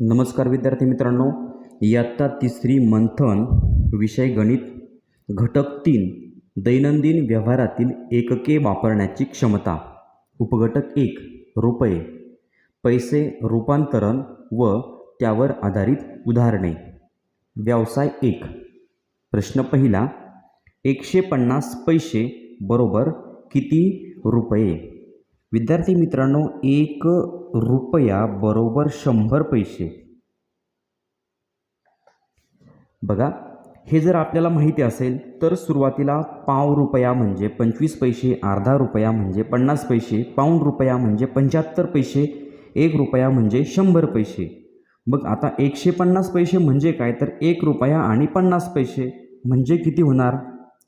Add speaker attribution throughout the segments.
Speaker 1: नमस्कार विद्यार्थी मित्रांनो इयत्ता तिसरी मंथन विषय गणित घटक तीन दैनंदिन व्यवहारातील एकके वापरण्याची क्षमता. उपघटक एक रुपये. पैसे रूपांतरण व त्यावर आधारित उदाहरणे. व्यवसाय एक प्रश्न पहिला एकशे पन्नास पैसे बरोबर किती रुपये? विद्यार्थी मित्रांनो एक रुपया बरोबर शंभर पैसे. बघा हे जर आपल्याला माहिती असेल तर सुरुवातीला पाव रुपया म्हणजे पंचवीस पैसे अर्धा रुपया म्हणजे पन्नास पैसे पाऊण रुपया म्हणजे पंच्याहत्तर पैसे एक रुपया म्हणजे शंभर पैसे. मग आता एकशे पन्नास पैसे म्हणजे काय? तर एक रुपया आणि पन्नास पैसे म्हणजे किती होणार?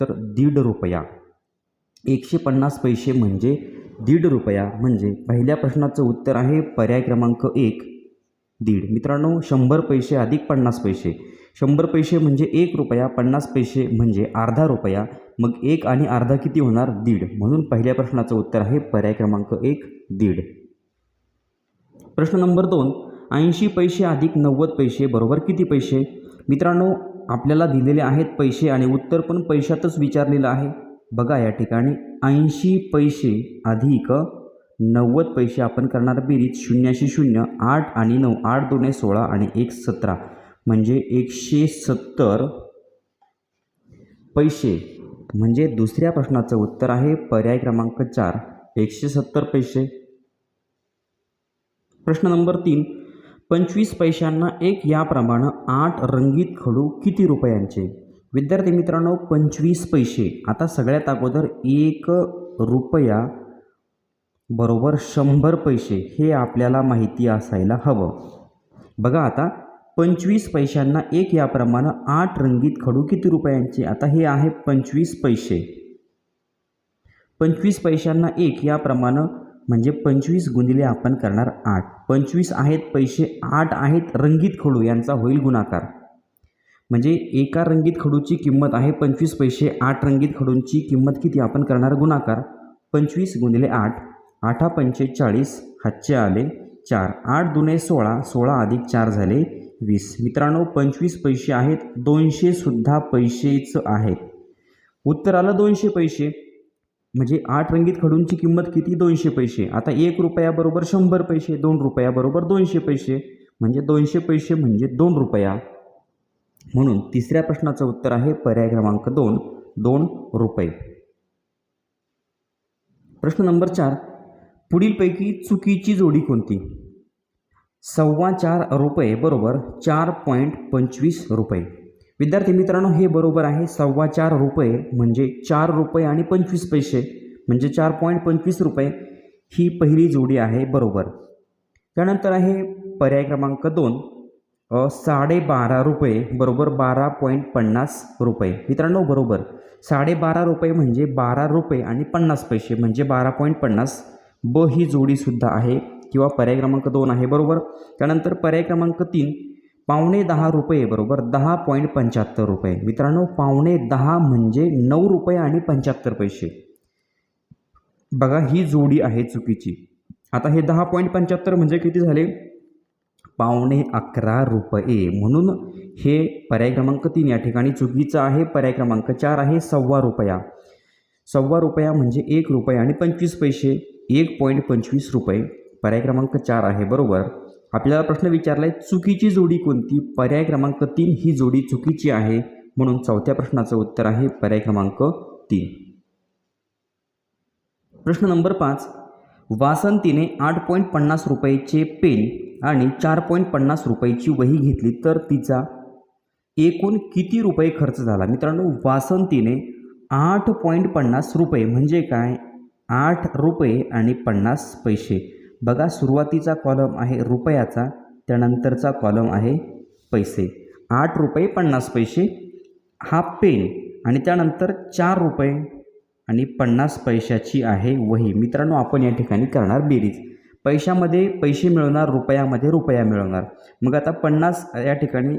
Speaker 1: तर दीड रुपया. एकशे पन्नास पैसे म्हणजे दीड रुपया म्हणजे पहिल्या प्रश्नाचं उत्तर आहे पर्याय क्रमांक एक दीड. मित्रांनो शंभर पैसे अधिक पन्नास पैसे. शंभर पैसे म्हणजे एक रुपया पन्नास पैसे म्हणजे अर्धा रुपया. मग एक आणि अर्धा किती होणार? दीड. म्हणून पहिल्या प्रश्नाचं उत्तर आहे पर्याय क्रमांक एक दीड. प्रश्न नंबर दोन. ऐंशी पैसे अधिक नव्वद पैसे बरोबर किती पैसे? मित्रांनो आपल्याला दिलेले आहेत पैसे आणि उत्तर पण पैशातच विचारलेलं आहे. बघा या ठिकाणी ऐंशी पैसे अधिक नव्वद पैसे आपण करणार बेरीज शून्याशी शून्य आठ आणि नऊ आठ दोन सोळा आणि एक सतरा. म्हणजे एकशे सत्तर पैसे. म्हणजे दुसऱ्या प्रश्नाचं उत्तर आहे पर्याय क्रमांक चार एकशे सत्तर पैसे. प्रश्न नंबर तीन पंचवीस पैशांना एक याप्रमाणे आठ रंगीत खडू किती रुपयांचे? विद्यार्थी मित्रांनो पंचवीस पैसे. आता सगळ्यात अगोदर एक रुपया बरोबर शंभर पैसे हे आपल्याला माहिती असायला हवं. बघा आता पंचवीस पैशांना एक याप्रमाणे आठ रंगीत खडू किती रुपयांचे? आता हे आहे पंचवीस पैसे. पंचवीस पैशांना एक याप्रमाणे म्हणजे पंचवीस गुणिले आपण करणार आठ. पंचवीस आहेत पैसे आठ आहेत रंगीत खडू यांचा होईल गुणाकार. म्हणजे एका रंगीत खडूची किंमत आहे पंचवीस पैसे आठ रंगीत खडूंची किंमत किती? आपण करणार गुणाकार. पंचवीस गुणिले आठ आठा पंचेचाळीस हातचे आले चार. आठ दुने सोळा सोळा अधिक चार झाले वीस. मित्रांनो पंचवीस पैसे आहेत दोनशेसुद्धा पैसेच आहेत. उत्तर आलं दोनशे पैसे. म्हणजे आठ रंगीत खडूंची किंमत किती? दोनशे पैसे. आता एक रुपयाबरोबर शंभर पैसे दोन रुपयाबरोबर दोनशे पैसे. म्हणजे दोनशे पैसे म्हणजे दोन रुपया. म्हणून तिसऱ्या प्रश्नाचं उत्तर आहे पर्याय क्रमांक दोन दोन रुपये. प्रश्न नंबर चार पुढीलपैकी चुकीची जोडी कोणती? सव्वा चार रुपये बरोबर चार पॉईंट पंचवीस रुपये. विद्यार्थी मित्रांनो हे बरोबर आहे सव्वा चार रुपये म्हणजे चार रुपये आणि पंचवीस पैसे म्हणजे चार पॉईंट पंचवीस रुपये ही पहिली जोडी आहे बरोबर. त्यानंतर आहे पर्याय क्रमांक दोन साडेबारा रुपये बरोबर बारा पॉईंट पन्नास रुपये. मित्रांनो बरोबर. साडेबारा रुपये म्हणजे बारा रुपये आणि पन्नास पैसे. म्हणजे बारा पॉईंट पन्नास ब ही जोडीसुद्धा आहे किंवा पर्याय क्रमांक दोन आहे बरोबर? त्यानंतर पर्याय क्रमांक तीन पावणे दहा रुपये बरोबर? दहा पॉईंट पंच्याहत्तर रुपये. मित्रांनो पावणे दहा म्हणजे नऊ रुपये आणि पंच्याहत्तर पैसे. बघा ही जोडी आहे चुकीची. आता हे दहा पॉईंट पंच्याहत्तर म्हणजे किती झाले? पावणे अकरा रुपये. म्हणून हे पर्याय क्रमांक तीन या ठिकाणी चुकीचं आहे. पर्याय क्रमांक चार आहे सव्वा रुपया. सव्वा रुपया म्हणजे एक रुपये आणि पंचवीस पैसे. एक पॉईंट पंचवीस रुपये. पर्याय क्रमांक चार आहे बरोबर? आपल्याला प्रश्न विचारला आहे चुकीची जोडी कोणती? पर्याय क्रमांक तीन ही जोडी चुकीची आहे. म्हणून चौथ्या प्रश्नाचं उत्तर आहे पर्याय क्रमांक तीन. प्रश्न नंबर पाच. वासंतीने आठ पॉईंट पन्नास रुपयाचे पेन आणि चार पॉईंट पन्नास रुपयाची वही घेतली तर तिचा एकूण किती रुपये खर्च झाला? मित्रांनो वासंतीने आठ पॉईंट पन्नास रुपये. म्हणजे काय? आठ रुपये आणि पन्नास पैसे. बघा सुरुवातीचा कॉलम आहे रुपयाचा त्यानंतरचा कॉलम आहे पैसे. आठ रुपये पन्नास पैसे हा पेन. आणि त्यानंतर चार रुपये आणि पन्नास पैशाची आहे वही. मित्रांनो आपण या ठिकाणी करणार बेरीज. पैशामध्ये पैसे मिळवणार रुपयामध्ये रुपया मिळवणार. मग आता पन्नास या ठिकाणी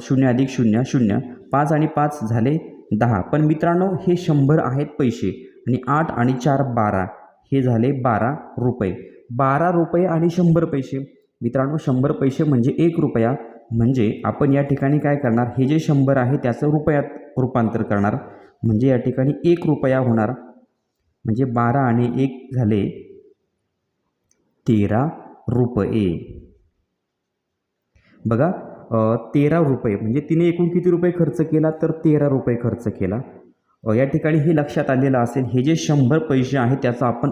Speaker 1: शून्य अधिक शून्य शून्य पाच आणि पाच झाले दहा. पण मित्रांनो हे शंभर आहेत पैसे आणि आठ आणि चार बारा. हे झाले बारा रुपये. बारा रुपये आणि शंभर पैसे. मित्रांनो शंभर पैसे म्हणजे एक रुपया. म्हणजे आपण या ठिकाणी काय करणार? हे जे शंभर आहे त्याचं रुपयात रूपांतर करणार. म्हणजे या ठिकाणी एक रुपया होणार. म्हणजे बारा आणि एक झाले तेरा रुपये. बघा तेरा रुपये म्हणजे तिने एकूण किती रुपये खर्च केला? तर तेरा रुपये खर्च केला. या ठिकाणी हे लक्षात आलेलं असेल हे जे शंभर पैसे आहे त्याचं आपण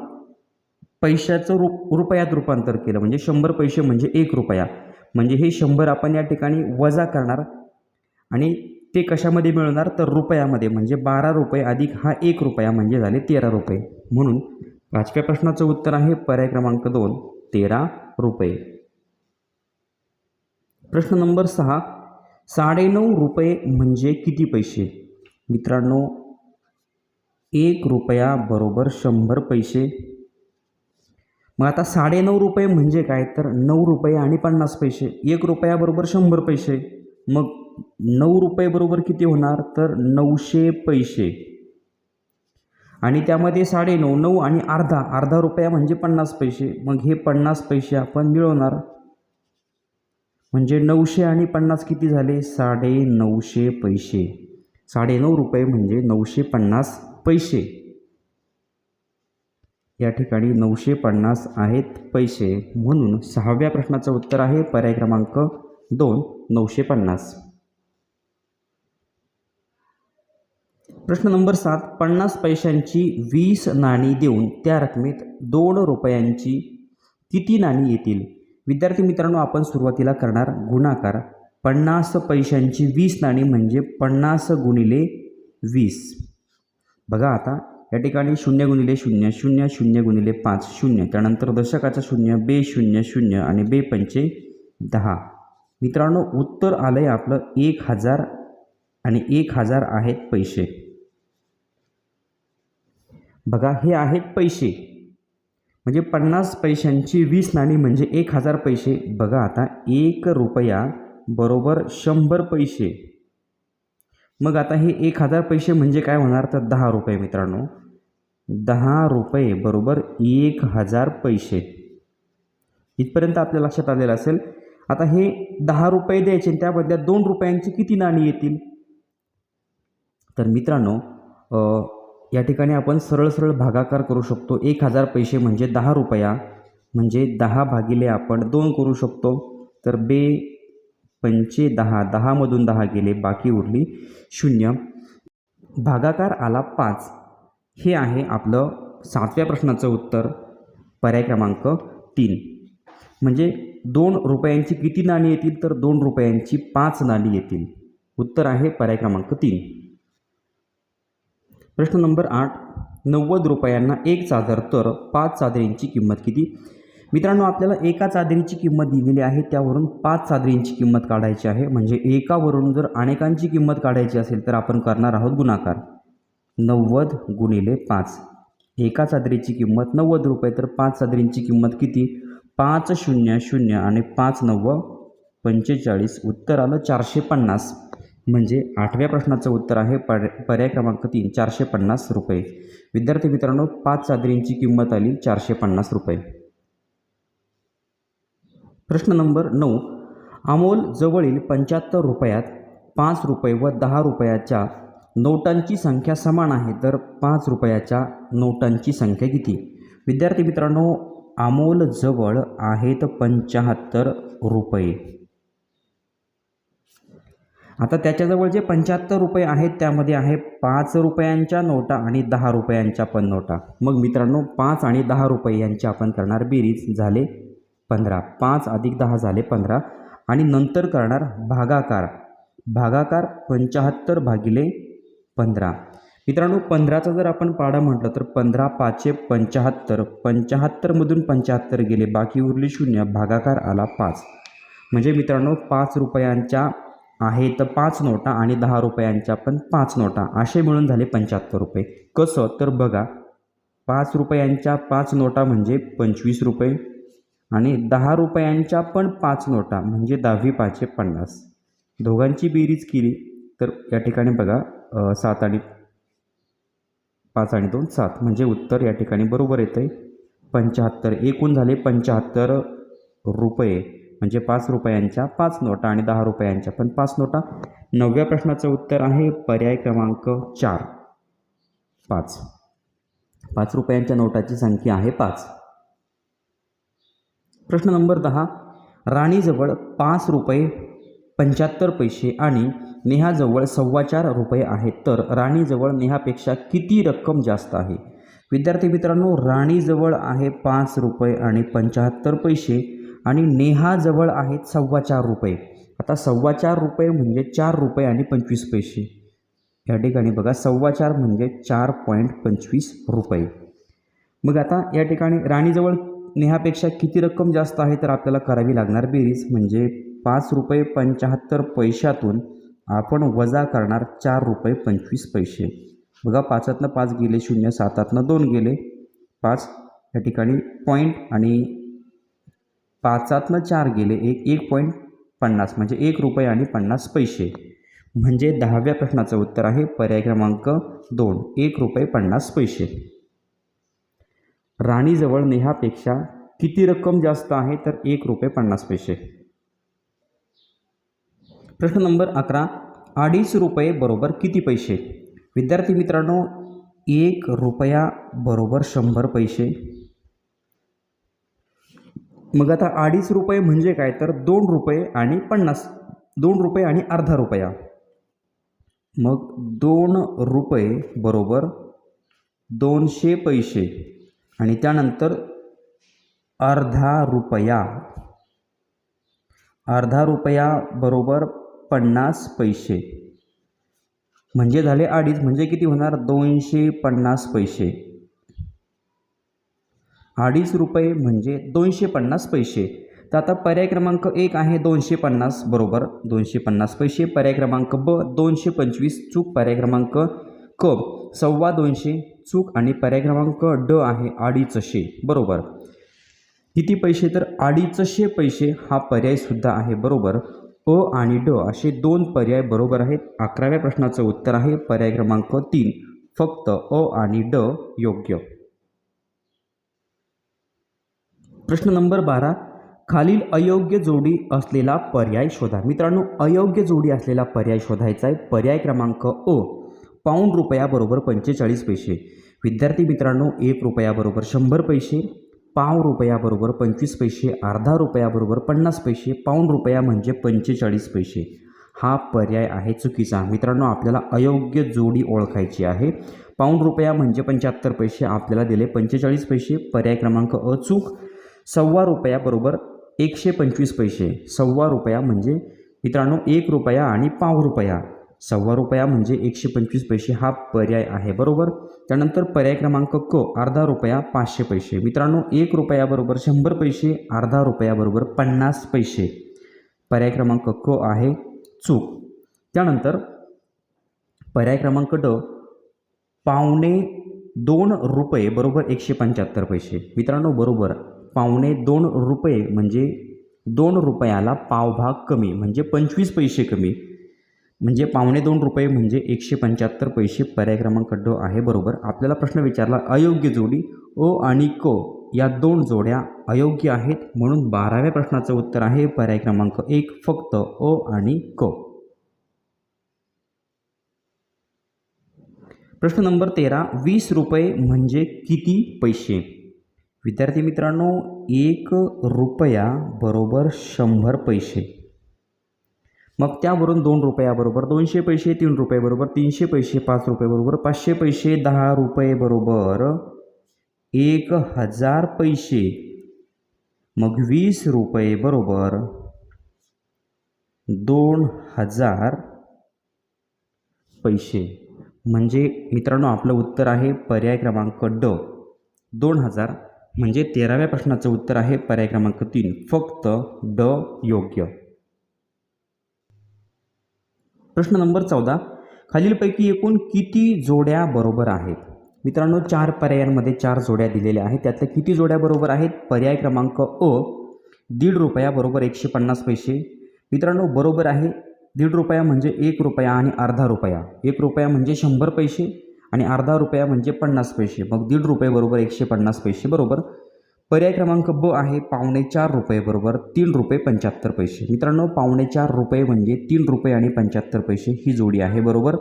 Speaker 1: पैशाचं रु रुपयात रूपांतर केलं. म्हणजे शंभर पैसे म्हणजे एक रुपया. म्हणजे हे शंभर आपण या ठिकाणी वजा करणार आणि ते कशामध्ये मिळणार? तर रुपयामध्ये म्हणजे बारा रुपये अधिक हा एक रुपया म्हणजे झाले तेरा रुपये. म्हणून पाचव्या प्रश्नाचं उत्तर आहे पर्याय क्रमांक दोन तेरा रुपये. प्रश्न नंबर सहा साडेनऊ रुपये म्हणजे किती पैसे? मित्रांनो एक रुपया बरोबर शंभर पैसे. मग आता साडेनऊ रुपये म्हणजे काय? तर नऊ रुपये आणि पन्नास पैसे. एक रुपयाबरोबर शंभर पैसे. मग नऊ रुपये बरोबर किती होणार? तर नऊशे पैसे. आणि त्यामध्ये साडेनऊ नऊ आणि अर्धा. अर्धा रुपया म्हणजे पन्नास पैसे. मग हे पन्नास पैसे आपण मिळवणार. म्हणजे नऊशे आणि पन्नास किती झाले? साडे नऊशे पैसे. साडेनऊ रुपये म्हणजे नऊशे पन्नास पैसे. या ठिकाणी नऊशे पन्नास आहेत पैसे. म्हणून सहाव्या प्रश्नाचं उत्तर आहे. पर्याय क्रमांक दोन नऊशे पन्नास. प्रश्न नंबर सात पन्नास पैशांची वीस नाणी देऊन त्या रकमेत दोन रुपयांची किती नाणी येतील? विद्यार्थी मित्रांनो आपण सुरुवातीला करणार गुणाकार. पन्नास पैशांची वीस नाणी म्हणजे पन्नास गुणिले वीस. बघा आता या ठिकाणी शून्य गुणिले शून्य शून्य शून्य गुणिले पाच शून्य त्यानंतर दशकाचा शून्य बे शून्य शून्य आणि बे पंचे दहा. मित्रांनो उत्तर आलं आहे आपलं एक हजार आणि एक हजार आहेत पैसे. बघा हे आहेत पैसे. म्हणजे पन्नास पैशांची वीस नाणी म्हणजे एक हजार पैसे. बघा आता एक रुपया बरोबर शंभर पैसे. मग आता हे एक हजार पैसे म्हणजे काय होणार? तर दहा रुपये मित्रांनो. दहा रुपये बरोबर एक हजार पैसे. इथपर्यंत आपल्या लक्षात आलेलं असेल. आता हे दहा रुपये द्यायचे आणि त्या बदल्यात दोन रुपयांची किती नाणी येतील? तर मित्रांनो या ठिकाणी आपण सरळ सरळ भागाकार करू शकतो. एक हजार पैसे म्हणजे दहा रुपया. म्हणजे दहा भागिले आपण दोन करू शकतो. तर बे पंचे दहा दहामधून दहा गेले बाकी उरली शून्य. भागाकार आला पाच. हे आहे आपलं सातव्या प्रश्नाचं उत्तर. पर्याय क्रमांक तीन. म्हणजे दोन रुपयांची किती नाणी येतील? तर दोन रुपयांची पाच नाणी येतील. उत्तर आहे पर्याय क्रमांक तीन. प्रश्न नंबर आठ नव्वद रुपयांना एक चादर तर पाच चादरींची किंमत किती? मित्रांनो आपल्याला एका चादरीची किंमत दिलेली आहे त्यावरून पाच चादरींची किंमत काढायची आहे. म्हणजे एकावरून जर अनेकांची किंमत काढायची असेल तर आपण करणार आहोत गुणाकार. नव्वद गुणिले पाच. एका चादरीची किंमत नव्वद रुपये तर पाच चादरींची किंमत किती? पाच शून्य शून्य आणि पाच नव्वद पंचेचाळीस. उत्तर आलं चारशे पन्नास. म्हणजे आठव्या प्रश्नाचं उत्तर आहे पर पर्याय क्रमांक तीन चारशे पन्नास रुपये. विद्यार्थी मित्रांनो पाच चादरींची किंमत आली चारशे पन्नास रुपये. प्रश्न नंबर नऊ. अमोल जवळील पंच्याहत्तर रुपयात पाच रुपये व दहा रुपयाच्या नोटांची संख्या समान आहे तर पाच रुपयाच्या नोटांची संख्या किती? विद्यार्थी मित्रांनो अमोल जवळ आहेत पंच्याहत्तर रुपये. आता त्याच्याजवळ जे पंच्याहत्तर रुपये आहेत त्यामध्ये आहे पाच रुपयांच्या नोटा आणि दहा रुपयांच्या पण नोटा. मग मित्रांनो पाच आणि दहा रुपये यांची आपण करणार बेरीज. झाले पंधरा. पाच अधिक दहा झाले पंधरा. आणि नंतर करणार भागाकार. भागाकार पंच्याहत्तर भागिले पंधरा. मित्रांनो पंधराचा जर आपण पाडा म्हटलं तर पंधरा पाचशे पंच्याहत्तर. पंच्याहत्तरमधून पंच्याहत्तर गेले. बाकी उरली शून्य. भागाकार आला पाच. म्हणजे मित्रांनो पाच रुपयांच्या आहेत पाच नोटा आणि दहा रुपयांच्या पण पाच नोटा. असे मिळून झाले पंच्याहत्तर रुपये. कसं? तर बघा पाच रुपयांच्या पाच नोटा म्हणजे पंचवीस रुपये आणि दहा रुपयांच्या पण पाच नोटा म्हणजे दहावी पाचशे पन्नास. दोघांची बेरीज केली तर या ठिकाणी बघा सात आणि पाच आणि दोन सात. म्हणजे उत्तर या ठिकाणी बरोबर येतं आहे पंच्याहत्तर एकूण झाले पंच्याहत्तर रुपये. म्हणजे पाच रुपयांच्या पाच नोटा आणि दहा रुपयांच्या पण पाच नोटा. नवव्या प्रश्नाचं उत्तर आहे पर्याय क्रमांक चार. पाच. पाच रुपयांच्या नोटाची संख्या आहे पाच. प्रश्न नंबर दहा. राणीजवळ पाच रुपये पंच्याहत्तर पैसे आणि नेहाजवळ सव्वा चार रुपये आहेत. तर राणीजवळ नेहापेक्षा किती रक्कम जास्त आहे? विद्यार्थी मित्रांनो राणीजवळ आहे पाच रुपये आणि पंच्याहत्तर पैसे. आणि नेहाजवळ आहेत सव्वा चार रुपये. आता सव्वा चार रुपये म्हणजे चार रुपये आणि पंचवीस पैसे. या ठिकाणी बघा सव्वा चार म्हणजे चार पॉईंट पंचवीस रुपये. मग आता या ठिकाणी राणीजवळ नेहापेक्षा किती रक्कम जास्त आहे तर आपल्याला करावी लागणार बेरीज म्हणजे पाच रुपये पंच्याहत्तर पैशातून आपण वजा करणार चार रुपये पंचवीस पैसे. बघा पाचातनं पाच गेले शून्य सातातनं दोन गेले. पाच या ठिकाणी पॉईंट आणि पाचातनं चार गेले एक एक पॉईंट पन्नास म्हणजे एक रुपये आणि पन्नास पैसे. म्हणजे दहाव्या प्रश्नाचं उत्तर आहे पर्याय क्रमांक दोन एक रुपये पन्नास पैसे. राणीजवळ नेहापेक्षा किती रक्कम जास्त आहे तर एक रुपये पन्नास पैसे. प्रश्न नंबर अकरा अडीच रुपये बरोबर किती पैसे? विद्यार्थी मित्रांनो एक रुपया बरोबर शंभर पैसे. मग आता अडीच रुपये म्हणजे काय? तर दोन रुपये आणि पन्नास. दोन रुपये आणि अर्धा रुपया. मग दोन रुपये बरोबर दोनशे पैसे आणि त्यानंतर अर्धा रुपया. अर्धा रुपया बरोबर पन्नास पैसे. म्हणजे झाले अडीच म्हणजे किती होणार? दोनशे पन्नास पैसे. अडीच रुपये म्हणजे दोनशे पन्नास पैसे. तर आता पर्याय क्रमांक एक आहे दोनशे पन्नास बरोबर दोनशे पन्नास पैसे. पर्याय क्रमांक ब दोनशे पंचवीस चूक. पर्याय क्रमांक क सव्वा दोनशे चूक. आणि पर्याय क्रमांक ड आहे अडीचशे बरोबर. किती पैसे? तर अडीचशे पैसे हा पर्यायसुद्धा आहे बरोबर. अ आणि ड असे दोन पर्याय बरोबर आहेत. अकराव्या प्रश्नाचं उत्तर आहे. पर्याय क्रमांक तीन फक्त अ आणि ड योग्य. प्रश्न नंबर बारा खालील अयोग्य जोडी असलेला पर्याय शोधा. मित्रांनो अयोग्य जोडी असलेला पर्याय शोधायचा आहे. पर्याय क्रमांक अ पाऊंड रुपयाबरोबर पंचेचाळीस पैसे. विद्यार्थी मित्रांनो एक रुपयाबरोबर शंभर पैसे पाव रुपयाबरोबर पंचवीस पैसे अर्धा रुपयाबरोबर पन्नास पैसे पाऊंड रुपया म्हणजे पंचेचाळीस पैसे. हा पर्याय आहे चुकीचा. मित्रांनो आपल्याला अयोग्य जोडी ओळखायची आहे. पाऊंड रुपया म्हणजे पंच्याहत्तर पैसे आपल्याला दिले पंचेचाळीस पैसे. पर्याय क्रमांक अचूक सव्वा रुपयाबरोबर एकशे पंचवीस पैसे. सव्वा रुपया म्हणजे मित्रांनो एक रुपया आणि पाव रुपया. सव्वा रुपया म्हणजे एकशे पंचवीस पैसे हा पर्याय आहे बरोबर? त्यानंतर पर्याय क्रमांक क अर्धा रुपया पाचशे पैसे. मित्रांनो एक रुपयाबरोबर शंभर पैसे अर्धा रुपयाबरोबर पन्नास पैसे. पर्याय क्रमांक क आहे चूक. त्यानंतर पर्याय क्रमांक ड पावणे दोन रुपये बरोबर एकशे पंच्याहत्तर पैसे. मित्रांनो बरोबर. पावणे दोन रुपये म्हणजे दोन रुपयाला पावभाग कमी म्हणजे पंचवीस पैसे कमी. म्हणजे पावणे दोन रुपये म्हणजे एकशे पंच्याहत्तर पैसे पर्याय क्रमांक ड आहे बरोबर? आपल्याला प्रश्न विचारला अयोग्य जोडी ओ आणि क या दोन जोड्या अयोग्य आहेत? म्हणून बाराव्या प्रश्नाचं उत्तर आहे पर्याय क्रमांक एक फक्त ओ आणि क. प्रश्न नंबर तेरा वीस रुपये म्हणजे किती पैसे? विद्यार्थी मित्रांनो एक रुपया बरोबर शंभर पैसे. मग त्यावरून दोन रुपयाबरोबर दोनशे पैसे तीन रुपये बरोबर तीनशे पैसे पाच रुपये बरोबर पाचशे पैसे दहा रुपये बरोबर एक हजार पैसे. मग वीस रुपये बरोबर दोन हजार पैसे. म्हणजे मित्रांनो आपलं उत्तर आहे पर्याय क्रमांक ड दोन हजार म्हणजे तेराव्या प्रश्नाचं उत्तर आहे पर्याय क्रमांक तीन फक्त ड योग्य. प्रश्न नंबर चौदा खालीलपैकी एकूण किती जोड्या बरोबर आहेत? मित्रांनो चार पर्यायांमध्ये चार जोड्या दिलेल्या आहेत. त्यातल्या किती जोड्या बरोबर आहेत? पर्याय क्रमांक अ दीड रुपया बरोबर एकशे पन्नास पैसे. मित्रांनो बरोबर आहे दीड रुपया म्हणजे एक रुपया आणि अर्धा रुपया. एक रुपया म्हणजे शंभर पैसे. आणि अर्धा रुपया म्हणजे पन्नास पैसे. मग दीड रुपये बरोबर एकशे पन्नास पैसे बरोबर. पर्याय क्रमांक ब आहे पावणे चार रुपये बरोबर तीन रुपये पंच्याहत्तर पैसे. मित्रांनो पावणे चार रुपये म्हणजे तीन रुपये आणि पंच्याहत्तर पैसे ही जोडी आहे बरोबर.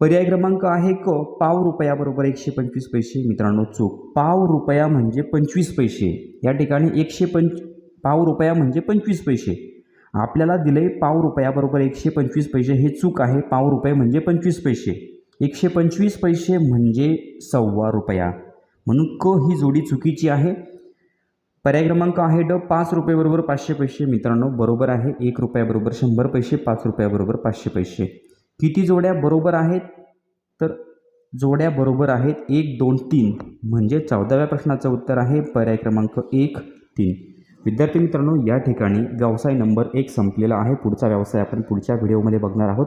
Speaker 1: पर्याय क्रमांक आहे क पाव रुपयाबरोबर एकशे पंचवीस पैसे. मित्रांनो चूक. पाव रुपया म्हणजे पंचवीस पैसे. या ठिकाणी एकशे पंच पाव रुपया म्हणजे पंचवीस पैसे. आपल्याला दिले पाव रुपयाबरोबर एकशे पंचवीस पैसे. हे चूक आहे. पाव रुपये म्हणजे पंचवीस पैसे. एकशे पंचवीस पैसे म्हणजे सव्वा रुपया. म्हणून क ही जोडी चुकीची आहे. पर्याय क्रमांक आहे ड पाच रुपयेबरोबर पाचशे पैसे. मित्रांनो बरोबर आहे. एक रुपयाबरोबर शंभर पैसे पाच रुपयाबरोबर पाचशे पैसे. किती जोड्या बरोबर आहेत? तर जोड्या बरोबर आहेत एक दोन तीन. म्हणजे चौदाव्या प्रश्नाचं उत्तर आहे पर्याय क्रमांक एक तीन. विद्यार्थी मित्रांनो या ठिकाणी व्यवसाय नंबर एक संपलेला आहे. पुढचा व्यवसाय आपण पुढच्या व्हिडिओमध्ये बघणार आहोत.